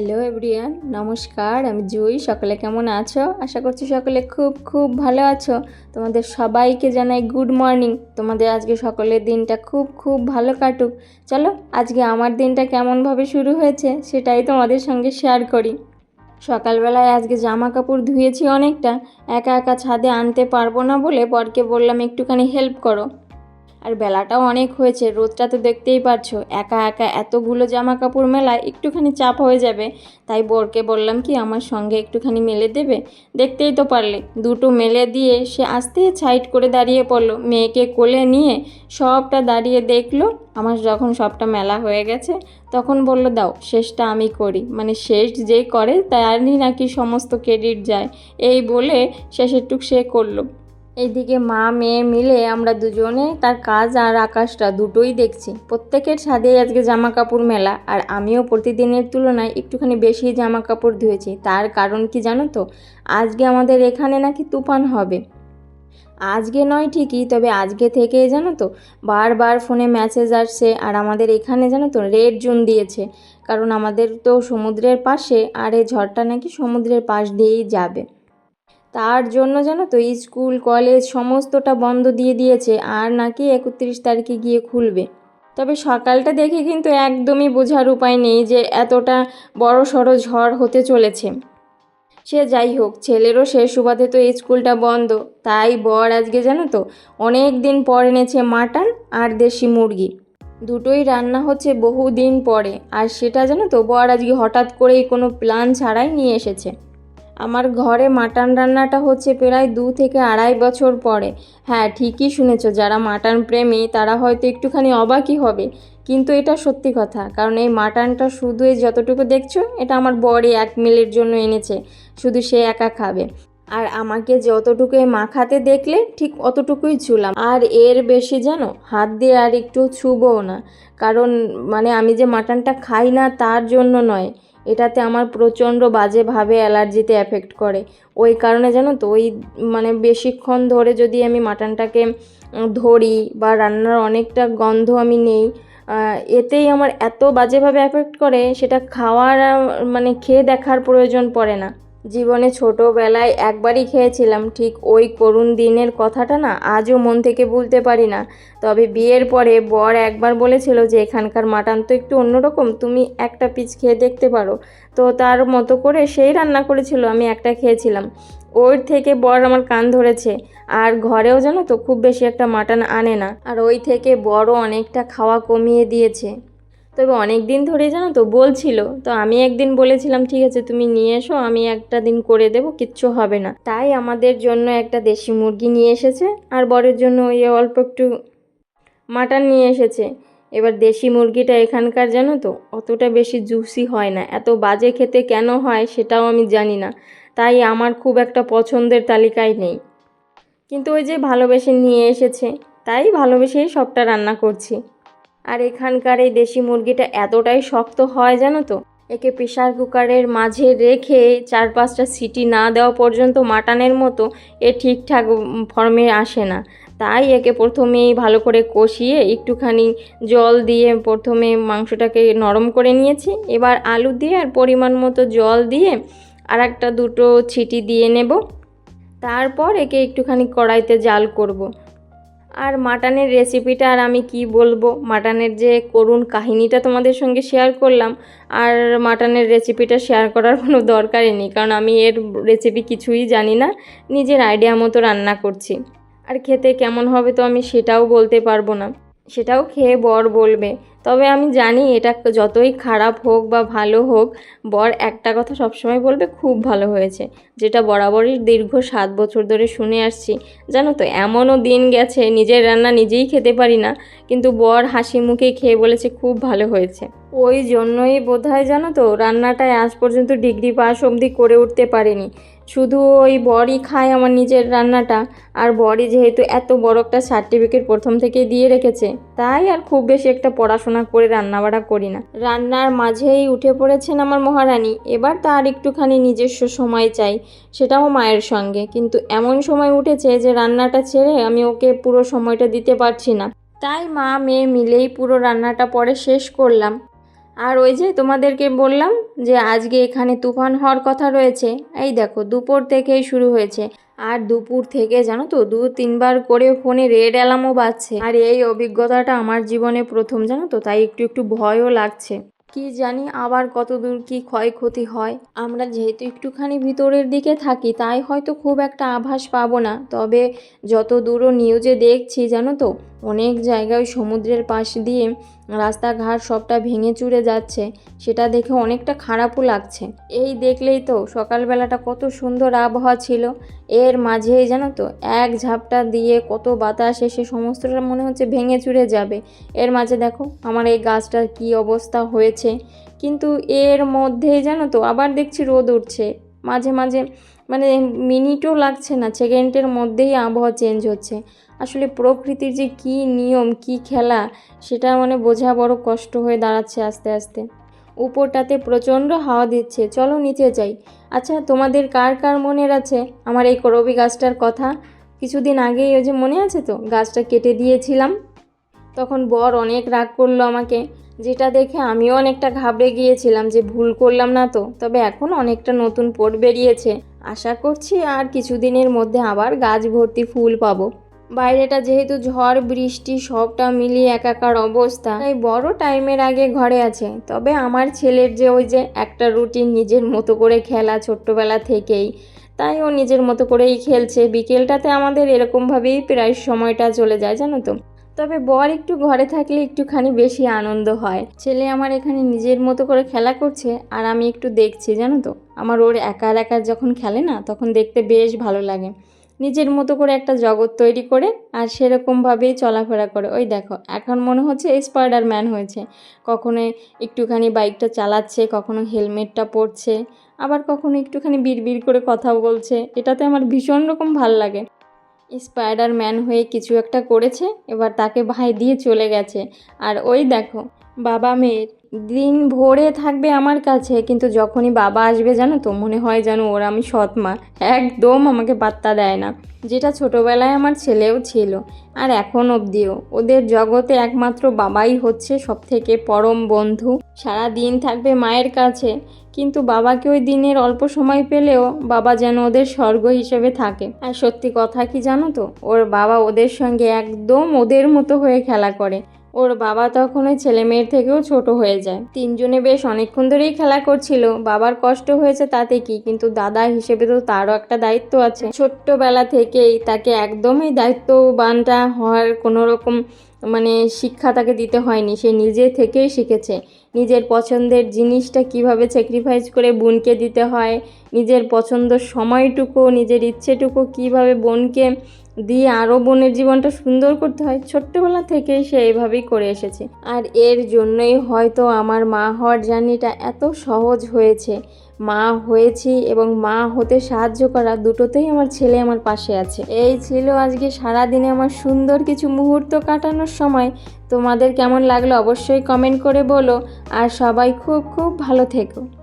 Hello everyone নমস্কার, আমি জুই। সকলে কেমন আছো? আশা করছি সকলে খুব খুব ভালো আছো। তোমাদের সবাইকে জানাই গুড মর্নিং তোমাদের আজকে সকলের দিনটা খুব খুব ভালো কাটুক। চলো, আজকে আমার দিনটা কেমনভাবে শুরু হয়েছে সেটাই তোমাদের সঙ্গে শেয়ার করি। সকালবেলায় আজকে জামা কাপড় ধুয়েছি অনেকটা। একা একা ছাদে আনতে পারব না বলে বরকে বললাম, একটুখানি হেল্প করো। আর বেলাটাও অনেক হয়েছে, রোদটা তো দেখতেই পারছ। একা একা এতগুলো জামা কাপড় মেলায় একটুখানি চাপ হয়ে যাবে। তাই বরকে বললাম কি, আমার সঙ্গে একটুখানি মেলে দেবে? দেখতেই তো পারলে। দুটো মেলে দিয়ে সে আস্তে সাইড করে দাঁড়িয়ে পড়ল। মেয়েকে কোলে নিয়ে সবটা দাঁড়িয়ে দেখল। আমার যখন সবটা মেলা হয়ে গেছে, তখন বলল, দাও, শেষটা আমি করি। মানে শেষ যে করে, তারই নাকি সমস্ত ক্রেডিট যায়। এই বলে শেষেরটুক সে করল। এইদিকে মা, মেয়ে মিলে আমরা দুজনে তার কাজ আর আকাশটা দুটোই দেখছি। প্রত্যেকের ছাদে আজকে জামা কাপড় মেলা আর আমিও প্রতিদিনের তুলনায় একটুখানি বেশি জামা কাপড় ধুয়েছি। তার কারণ কি জানো তো? আজকে আমাদের এখানে নাকি তুফান হবে। আজকে নয় ঠিকই, তবে আজকে থেকেই জানো তো, বারবার ফোনে মেসেজ আসছে আর আমাদের এখানে জানো তো রেড জোন দিয়েছে। কারণ আমাদের তো সমুদ্রের পাশে আর এই ঝড়টা নাকি সমুদ্রের পাশ দিয়েই যাবে। তার জন্য জানো তো, স্কুল, কলেজ সমস্তটা বন্ধ দিয়ে দিয়েছে, আর নাকি একত্রিশ তারিখে গিয়ে খুলবে। তবে সকালটা দেখে কিন্তু একদমই বোঝার উপায় নেই যে এতটা বড় সড়ো ঝড় হতে চলেছে। সে যাই হোক, ছেলেরও সে সুবাদে তো স্কুলটা বন্ধ। তাই বর আজকে জানো তো, অনেক দিন পর এনেছে মাটন আর দেশি মুরগি। দুটোই রান্না হচ্ছে বহু দিন পরে, আর সেটা জানো তো, বর আজকে হঠাৎ করেই কোনো প্ল্যান ছাড়াই নিয়ে এসেছে। আমার ঘরে মাটন রান্নাটা হচ্ছে প্রায় দু থেকে আড়াই বছর পরে। হ্যাঁ ঠিকই শুনেছ, যারা মাটন প্রেমী, তারা হয়তো একটুখানি অবাকই হবে। কিন্তু এটা সত্যি কথা, কারণ এই মাটনটা শুধু যতটুকু দেখছ, এটা আমার বড়ি এক মিলের জন্য এনেছে। শুধু সে একা খাবে। আর আমাকে যতটুকু মাখাতে দেখলে ঠিক অতটুকুই ছুলাম। আর এর বেশি জানো হাত দিয়ে আর একটু ছুবও না। কারণ মানে আমি যে মাটনটা খাই না তার জন্য নয়। এটাতে আমার প্রচণ্ড বাজেভাবে অ্যালার্জিতে এফেক্ট করে। ওই কারণে জানো তো ওই মানে বেশিক্ষণ ধরে যদি আমি মাটনটাকে ধরি বা রান্নার অনেকটা গন্ধ আমি নেই এতেই আমার এত বাজেভাবে এফেক্ট করে সেটা খাওয়ার মানে খেয়ে দেখার প্রয়োজন পড়ে না। জীবনে ছোটোবেলায় একবারই খেয়েছিলাম, ঠিক ওই করুণ দিনের কথাটা না আজও মন থেকে ভুলতে পারি না। তবে বিয়ের পরে বর একবার বলেছিল যে এখানকার মাটন তো একটু অন্যরকম, তুমি একটা পিচ খেয়ে দেখতে পারো। তো তার মতো করে সেই রান্না করেছিল, আমি একটা খেয়েছিলাম। ওর থেকে বর আমার কান ধরেছে, আর ঘরেও জানো তো খুব বেশি একটা মাটন আনে না। আর ওই থেকে বড় অনেকটা খাওয়া কমিয়ে দিয়েছে। তবে অনেক দিন ধরে জানো তো বলছিল। তো আমি একদিন বলেছিলাম, ঠিক আছে, তুমি নিয়ে এসো, আমি একটা দিন করে দেব, কিচ্ছু হবে না। তাই আমাদের জন্য একটা দেশি মুরগি নিয়ে এসেছে, আর বরের জন্য ওই অল্প একটু মাটন নিয়ে এসেছে। এবার দেশি মুরগিটা এখানকার জানো তো অতটা বেশি জুসি হয় না। এত বাজে খেতে কেন হয় সেটাও আমি জানি না। তাই আমার খুব একটা পছন্দের তালিকায় নেই। কিন্তু ওই যে ভালোবেসে নিয়ে এসেছে, তাই ভালোবেসেই সবটা রান্না করছি। আর এখানকার এই দেশি মুরগিটা এতটাই শক্ত হয় জানো তো? একে প্রেশার কুকারের মাঝে রেখে চার পাঁচটা সিটি না দেওয়া পর্যন্ত মাটানের মতো এ ঠিকঠাক ফর্মে আসে না। তাই একে প্রথমেই ভালো করে কষিয়ে একটুখানি জল দিয়ে প্রথমে মাংসটাকে নরম করে নিয়েছি। এবার আলু দিয়ে আর পরিমাণ মতো জল দিয়ে আর একটা দুটো ছিটি দিয়ে নেব। তারপর একে একটুখানি কড়াইতে জাল করব। আর মাটনের রেসিপিটা আর আমি কি বলব? মাটনের যে করুণ কাহিনীটা তোমাদের সঙ্গে শেয়ার করলাম, আর মাটনের রেসিপিটা শেয়ার করার কোনো দরকারই নেই, কারণ আমি এর রেসিপি কিছুই জানি না, নিজের আইডিয়া মতো রান্না করছি। আর খেতে কেমন হবে তো আমি সেটাও বলতে পারব না। সেটাও খেয়ে বর বলবে। তবে আমি জানি এটা যতই খারাপ হোক বা ভালো হোক, বর একটা কথা সবসময় বলবে, খুব ভালো হয়েছে। যেটা বরাবরই দীর্ঘ সাত বছর ধরে শুনে আসছি। জানো তো, এমনও দিন গেছে, নিজের রান্না নিজেই খেতে পারি না, কিন্তু বর হাসি মুখে খেয়ে বলেছে, খুব ভালো হয়েছে। ওই জন্যই বোধ হয় জানো তো, রান্নাটায় আজ পর্যন্ত ডিগ্রি পাস অবধি করে উঠতে পারিনি। শুধু ওই বরই খায় আমার নিজের রান্নাটা। আর বরই যেহেতু এত বড় একটা সার্টিফিকেট প্রথম থেকে দিয়ে রেখেছে, তাই আর খুব বেশি একটা পড়াশোনা করে রান্নাবাড়া করি না। রান্নার মাঝেই উঠে পড়েছেন আমার মহারানী, এবার তার একটুখানি নিজস্ব সময় চাই, সেটাও মায়ের সঙ্গে। কিন্তু এমন সময় উঠেছে যে রান্নাটা ছেড়ে আমি ওকে পুরো সময়টা দিতে পারছি না। তাই মা মেয়ে মিলেই পুরো রান্নাটা পরে শেষ করলাম। আর ওই যে তোমাদেরকে বললাম যে আজকে এখানে তুফান হওয়ার কথা রয়েছে। এই দেখো, দুপুর থেকেই শুরু হয়েছে। আর দুপুর থেকে জানো তো, দু, তিনবার করে ফোনে রেড অ্যালার্মও বাজছে। আর এই অভিজ্ঞতাটা আমার জীবনে প্রথম, জানো তো, তাই একটু একটু ভয়ও লাগছে। কি জানি আবার কত দূর কি ক্ষয়ক্ষতি হয়। আমরা যেহেতু একটুখানি ভিতরের দিকে থাকি, তাই হয়তো খুব একটা আভাস পাবো না। তবে যত দূরও নিউজে দেখছি, জানো তো অনেক জায়গায় সমুদ্রের পাশ দিয়ে রাস্তাঘাট সবটা ভেঙে চুরে যাচ্ছে, সেটা দেখে অনেকটা খারাপও লাগছে। এই দেখলেই তো সকালবেলাটা কত সুন্দর আবহাওয়া ছিল। এর মাঝেই জানো তো, এক ঝাপটা দিয়ে কত বাতাস এসে সমস্তটা মনে হচ্ছে ভেঙে চুরে যাবে। এর মাঝে দেখো, আমার এই গাছটার কি অবস্থা হয়েছে। কিন্তু এর মধ্যেই জানো তো, আবার দেখছি রোদ উঠছে। মাঝে মাঝে মানে মিনিটও লাগছে না, সেকেন্ডের মধ্যেই আবহাওয়া চেঞ্জ হচ্ছে। আসলে প্রকৃতির যে কী নিয়ম, কী খেলা, সেটা মানে বোঝা বড় কষ্ট হয়ে দাঁড়াচ্ছে আস্তে আস্তে। উপরটাতে প্রচণ্ড হাওয়া দিচ্ছে। চলো নিচে যাই। আচ্ছা তোমাদের কার কার মনের আছে? আমার এই করবি গাছটার কথা। কিছুদিন আগেই ওই যে মনে আছে তো, গাছটা কেটে দিয়েছিলাম। তখন বর অনেক রাগ করল আমাকে, যেটা দেখে আমিও অনেকটা ঘাবড়ে গিয়েছিলাম যে ভুল করলাম না তো। তবে এখন অনেকটা নতুন পোট বেরিয়েছে। আশা করছি আর কিছুদিনের মধ্যে আবার গাছ ভর্তি ফুল পাবো। বাইরেটা যেহেতু ঝড়, বৃষ্টি, সবটা মিলিয়ে একাকার অবস্থা, তাই বড় টাইমের আগে ঘরে আছে। তবে আমার ছেলের যে ওই যে একটা রুটিন নিজের মতো করে খেলা ছোট্টবেলা থেকেই, তাই ও নিজের মতো করেই খেলছে। বিকেলটাতে আমাদের এরকমভাবেই প্রায় সময়টা চলে যায়, জানো তো। তবে বর একটু ঘরে থাকলে একটুখানি বেশি আনন্দ হয়। ছেলে আমার এখানে নিজের মতো করে খেলা করছে আর আমি একটু দেখছি, জানো তো? আমার ওর একা একা যখন খেলে না, তখন দেখতে বেশ ভালো লাগে। নিজের মতো করে একটা জগৎ তৈরি করে আর সেরকমভাবেই চলাফেরা করে। ওই দেখো, এখন মনে হচ্ছে স্পাইডার ম্যান হয়েছে। কখনো একটুখানি বাইকটা চালাচ্ছে, কখনো হেলমেটটা পরছে, আবার কখনো একটুখানি বিড়বিড় করে কথা বলছে। এটাতে আমার ভীষণ রকম ভালো লাগে। স্পাইডার ম্যান হয়ে কিছু একটা করেছে, এবার তাকে ভাই দিয়ে চলে গেছে। আর ওই দেখো বাবা মেয়ের। দিন ভরে থাকবে আমার কাছে, কিন্তু যখনই বাবা আসবে জানো তো, মনে হয় যেন ওর আমি সৎ মা। একদম আমাকে পাত্তা দেয় না। যেটা ছোটোবেলায় আমার ছেলেও ছিল, আর এখন অবধিও। ওদের জগতে একমাত্র বাবাই হচ্ছে সব থেকে পরম বন্ধু। সারা দিন থাকবে মায়ের কাছে, কিন্তু বাবাকে ওই দিনের অল্প সময় পেলেও বাবা যেন ওদের স্বর্গ হিসেবে থাকে। আর সত্যি কথা কি জানো তো, ওর বাবা ওদের সঙ্গে একদম ওদের মতো হয়ে খেলা করে। ওর বাবা তখন ওই ছেলে মেয়ের থেকেও ছোট হয়ে যায়। তিনজনে বেশ অনেকক্ষণ ধরেই খেলা করছিল। বাবার কষ্ট হয়েছে তাতে কি, কিন্তু দাদা হিসেবে তো তারও একটা দায়িত্ব আছে। ছোট্টবেলা থেকেই তাকে একদমই দায়িত্ববানটা হওয়ার কোনো রকম মানে শিক্ষা তাকে দিতে হয়নি। সে নিজে থেকেই শিখেছে। নিজের পছন্দের জিনিসটা কীভাবে স্যাক্রিফাইস করে বোনকে দিতে হয়, নিজের পছন্দ সময়টুকু, নিজের ইচ্ছেটুকু কীভাবে বোনকে দিয়ে আরও বোনের জীবনটা সুন্দর করতে হয়। ছোট্টবেলা থেকেই সে এইভাবেই করে এসেছে। আর এর জন্যই হয়তো আমার মা হওয়ার জার্নিটা এত সহজ হয়েছে। মা হয়েছি এবং মা হতে সাহায্য করা দুটোতেই আমার ছেলে আমার পাশে আছে। এই ছিল আজকে সারাদিনে আমার সুন্দর কিছু মুহূর্ত কাটানোর সময়। তোমাদের কেমন লাগল অবশ্যই কমেন্ট করে বলো। আর সবাই খুব খুব ভালো থেকো।